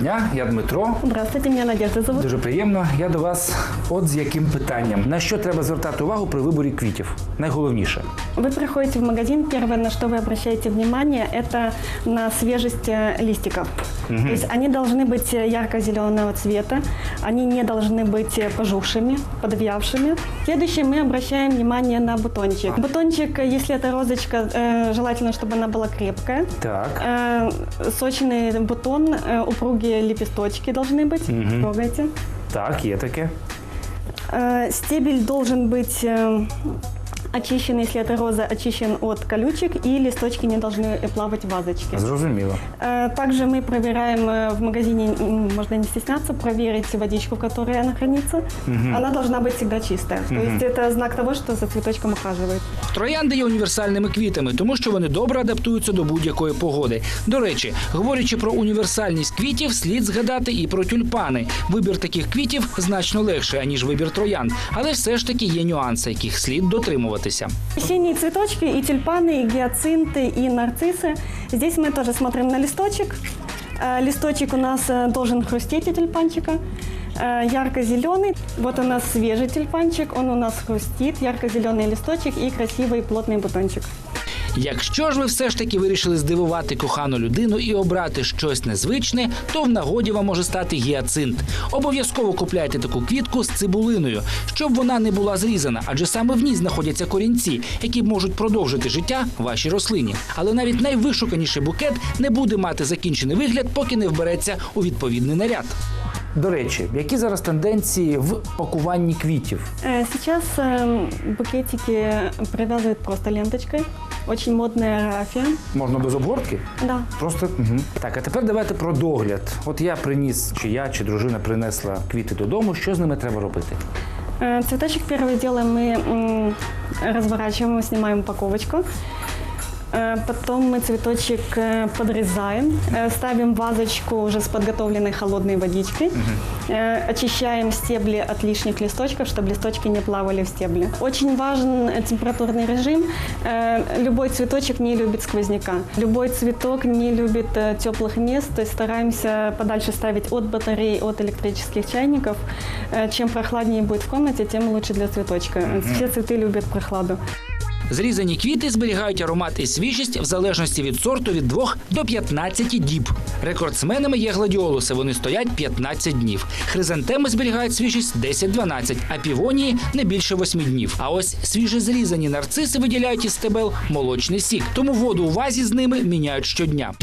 дня, я Дмитро. Здравствуйте, меня Надежда зовут. Дуже приємно. Я до вас от з яким питанням. На що треба звертати увагу при виборі квітів? Найголовніше. Вы приходите в магазин, первое, на что вы обращаете внимание, это на свежесть э, листиков. То есть они должны быть э, ярко-зеленого цвета, они не должны быть э, пожухшими, подвявшими. Следующее мы обращаем внимание на бутончик. Бутончик, э, если это розочка, э, желательно, чтобы она была крепкая. Так. Э, Сочный бутон, э, упругие лепесточки должны быть. Трогайте. Так, є таке. Э, Стебель должен быть э, очищен, если это роза, очищен от колючек, и листочки не должны плавать в вазочке. Зрозуміло. Э, Также мы проверяем э, в магазине, м, можно не стесняться, проверить водичку, в которой она хранится. Она должна быть всегда чистая. То есть это знак того, что за цветочком ухаживают. Троянди є універсальними квітами, тому що вони добре адаптуються до будь-якої погоди. До речі, говорячи про універсальність квітів, слід згадати і про тюльпани. Вибір таких квітів значно легший, аніж вибір троянд, але все ж таки є нюанси, яких слід дотримуватися. Осенние цветочки, и тюльпаны, и гиацинты, и нарциссы. Здесь мы тоже смотрим на листочек. Э, Листочек у нас э, должен хрустеть у тюльпанчика. Э, Ярко-зеленый. Вот у нас свежий тюльпанчик, он у нас хрустит. Ярко-зеленый листочек и красивый плотный бутончик. Якщо ж ви все ж таки вирішили здивувати кохану людину і обрати щось незвичне, то в нагоді вам може стати гіацинт. Обов'язково купляйте таку квітку з цибулиною, щоб вона не була зрізана, адже саме в ній знаходяться корінці, які можуть продовжити життя вашій рослині. Але навіть найвишуканіший букет не буде мати закінчений вигляд, поки не вбереться у відповідний наряд. До речі, які зараз тенденції в пакуванні квітів? Э, Сейчас э, букетики привязывают просто ленточкой. Очень модная рафия. Можна без обгортки? Да. Просто угу. так. А тепер давайте про догляд. От я приніс, чи я, чи дружина принесла квіти додому. Що з ними треба робити? Э, Цветочек первое делаем мы м, разворачиваем, мы снимаем упаковочку. Э, Потом мы цветочек э, подрезаем, э, ставим в вазочку уже с подготовленной холодной водичкой, Э, очищаем стебли от лишних листочков, чтобы листочки не плавали в стебле. Очень важен э, температурный режим. Э, Любой цветочек не любит сквозняка. Любой цветок не любит э, теплых мест, то есть стараемся подальше ставить от батарей, от электрических чайников. Э, Чем прохладнее будет в комнате, тем лучше для цветочка. Все цветы любят прохладу. Зрізані квіти зберігають аромат і свіжість в залежності від сорту від 2 до 15 діб. Рекордсменами є гладіолуси. Вони стоять 15 днів. Хризантеми зберігають свіжість 10-12, а півонії не більше 8 днів. А ось свіже зрізані нарциси виділяють із стебел молочний сік. Тому воду у вазі з ними міняють щодня.